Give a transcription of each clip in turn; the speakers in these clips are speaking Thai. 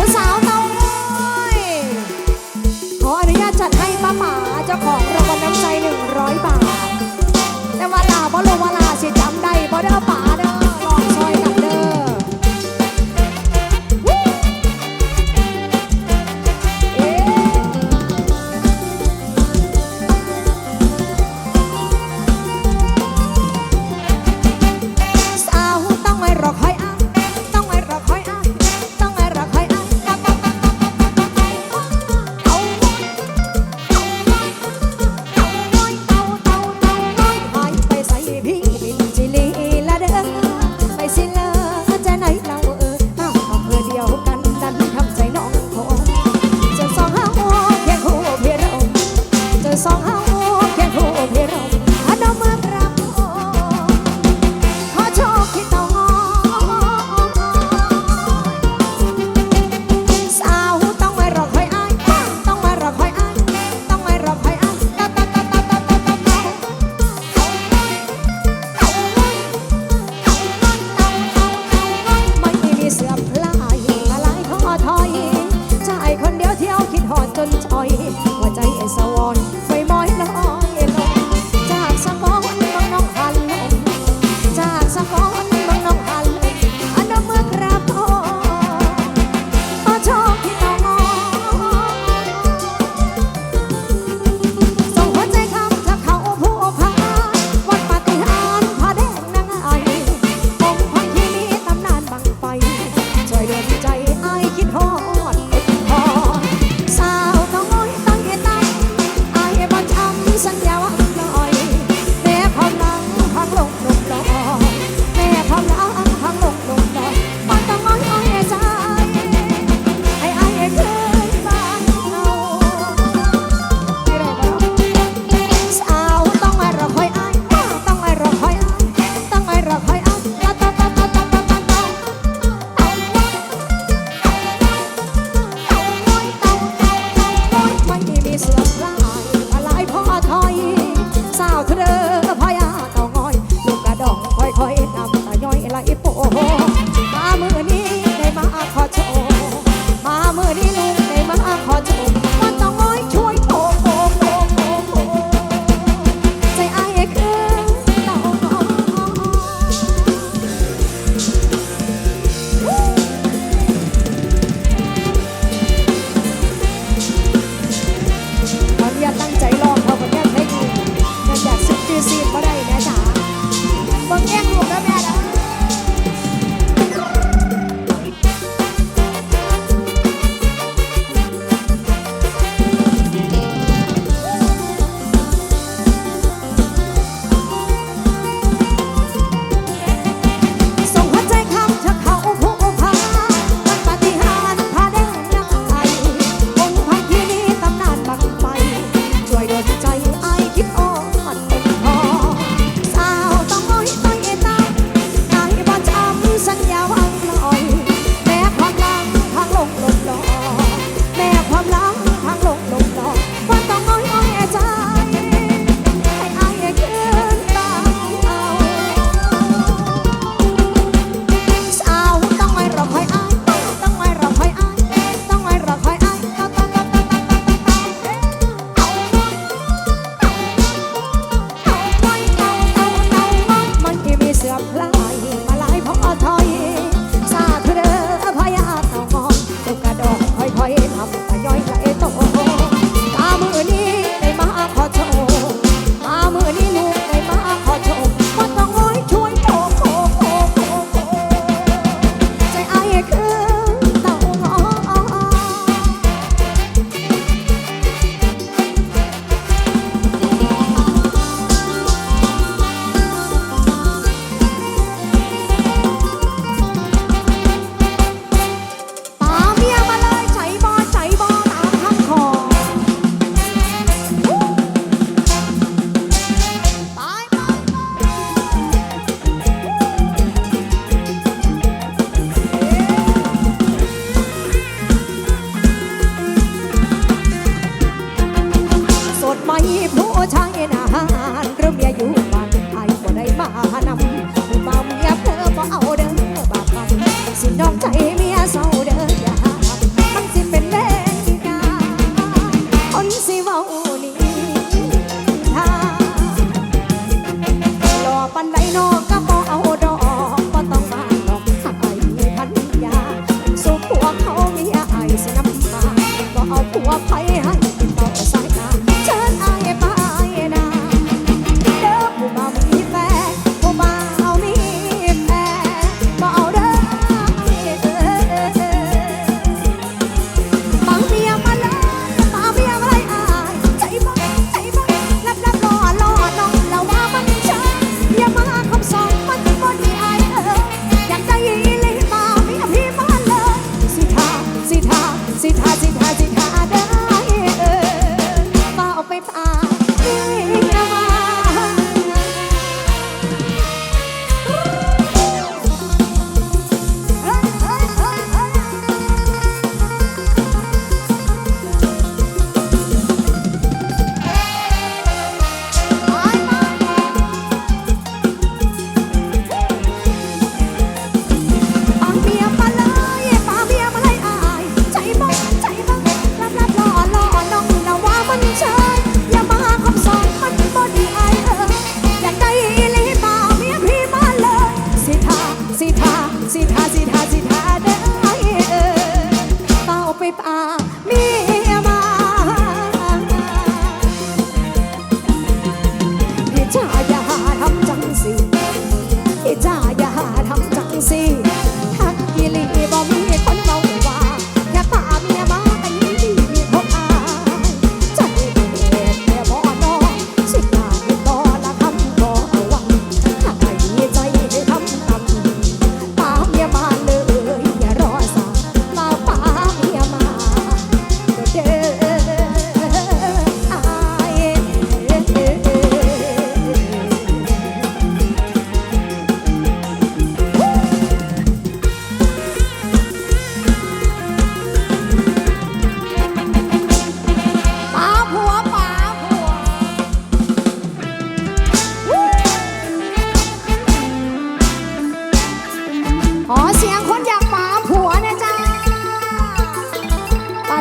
ผู้ส và vũ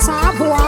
啥活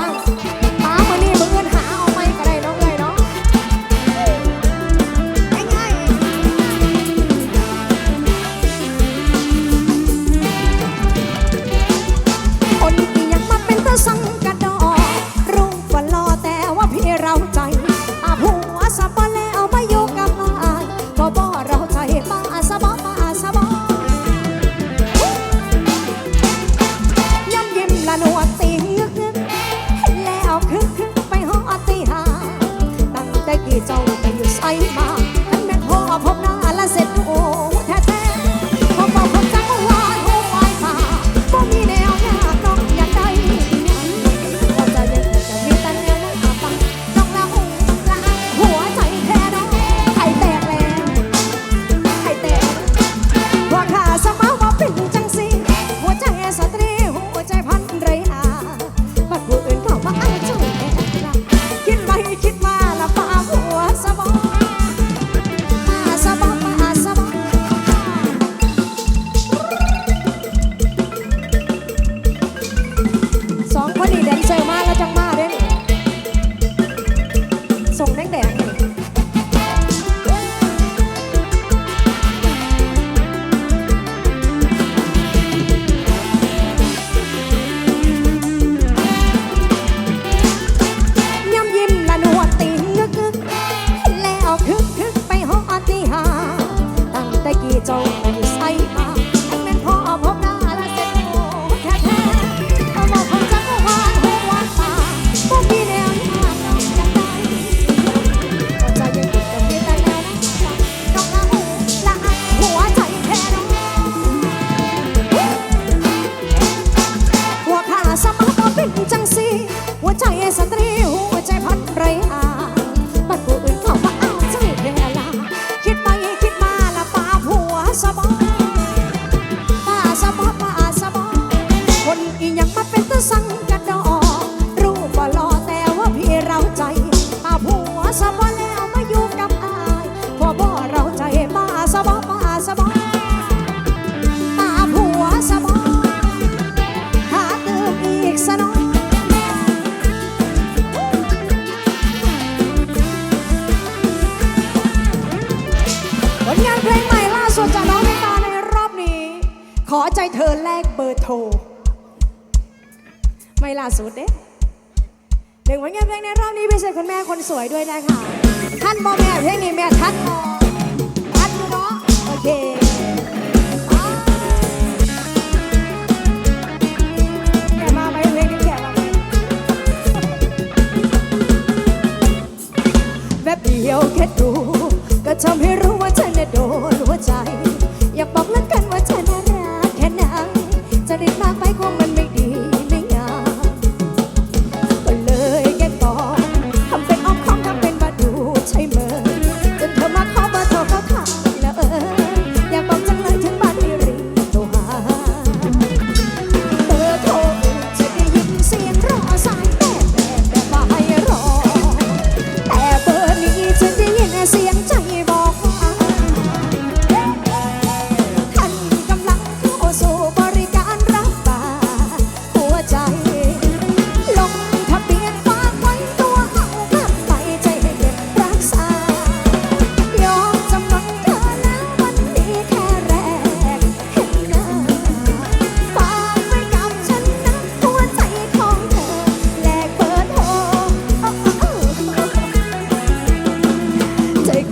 ไม่ล่าสุดเด้หนึ่งผลงานเพลงในรอบนี้พิเศษคุณแม่คนสวยด้วยนะคะท่านบอแม่เพลงนี้แม่ท่านบอท่านดูเนาะโอเคแวบเดียวแค่ดู ก็ทำให้รู้ว่าฉันน่ยโดนหัวใจ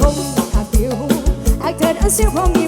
I hạt tiêu anh thật ăn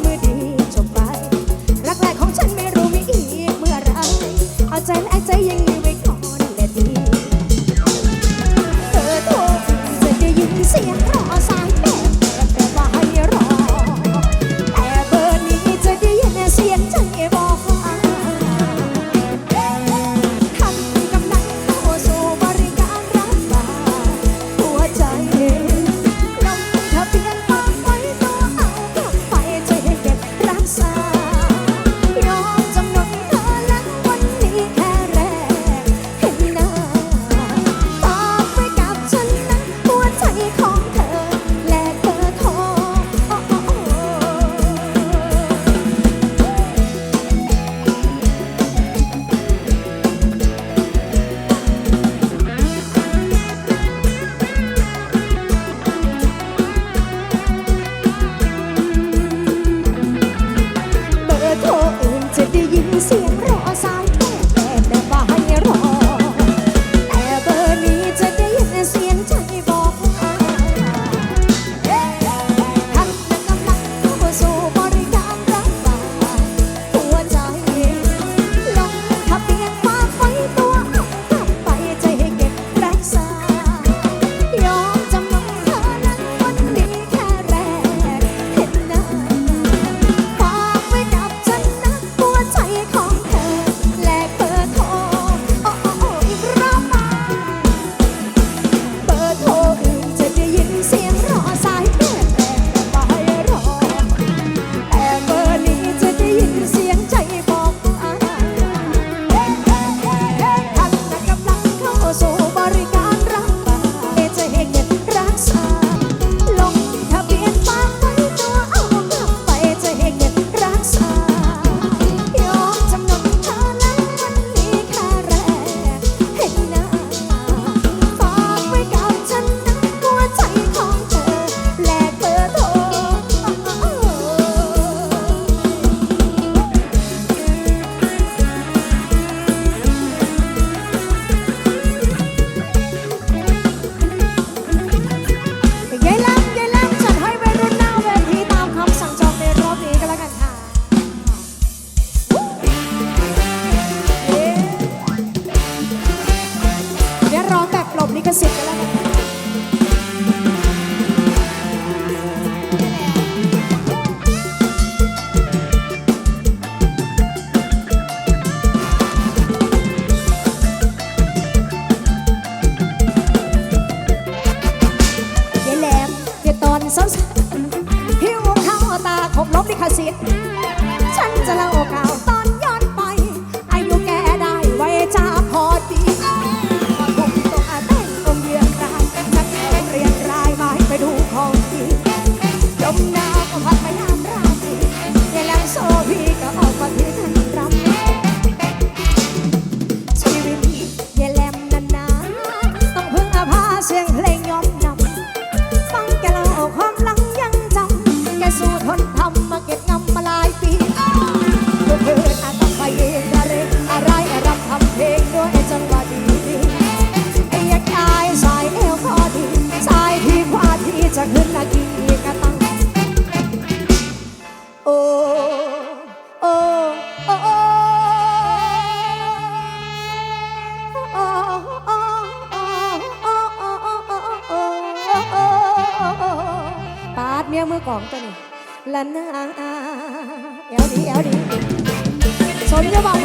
绝交吧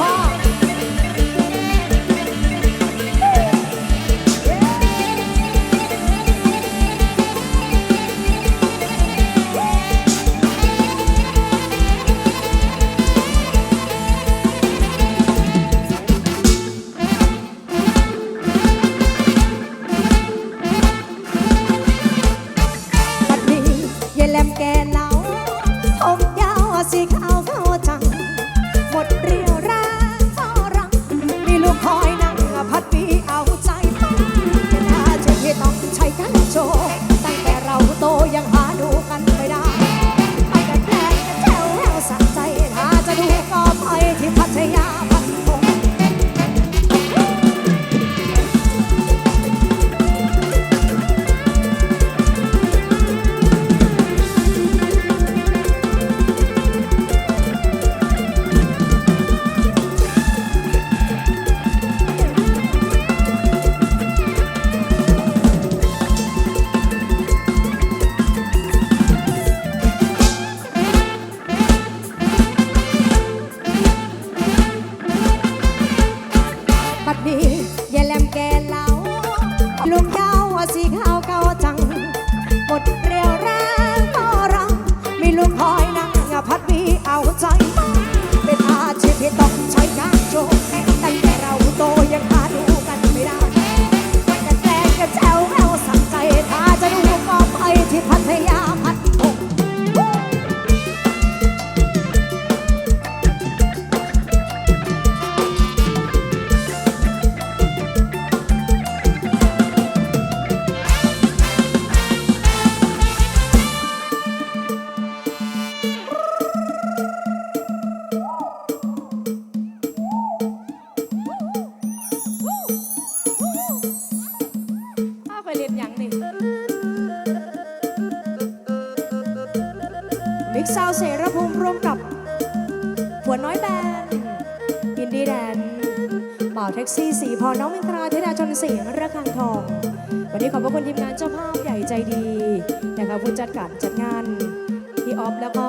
กซี่สีพอน้องมินตราเทดาชนเสียงระฆังทอง วันนี้ขอบพระคุณทีมงานเจ้าภาพใหญ่ใจดีนะคะผู้จัดการจัดงานพี่ออฟแล้วก็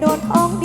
โดนของ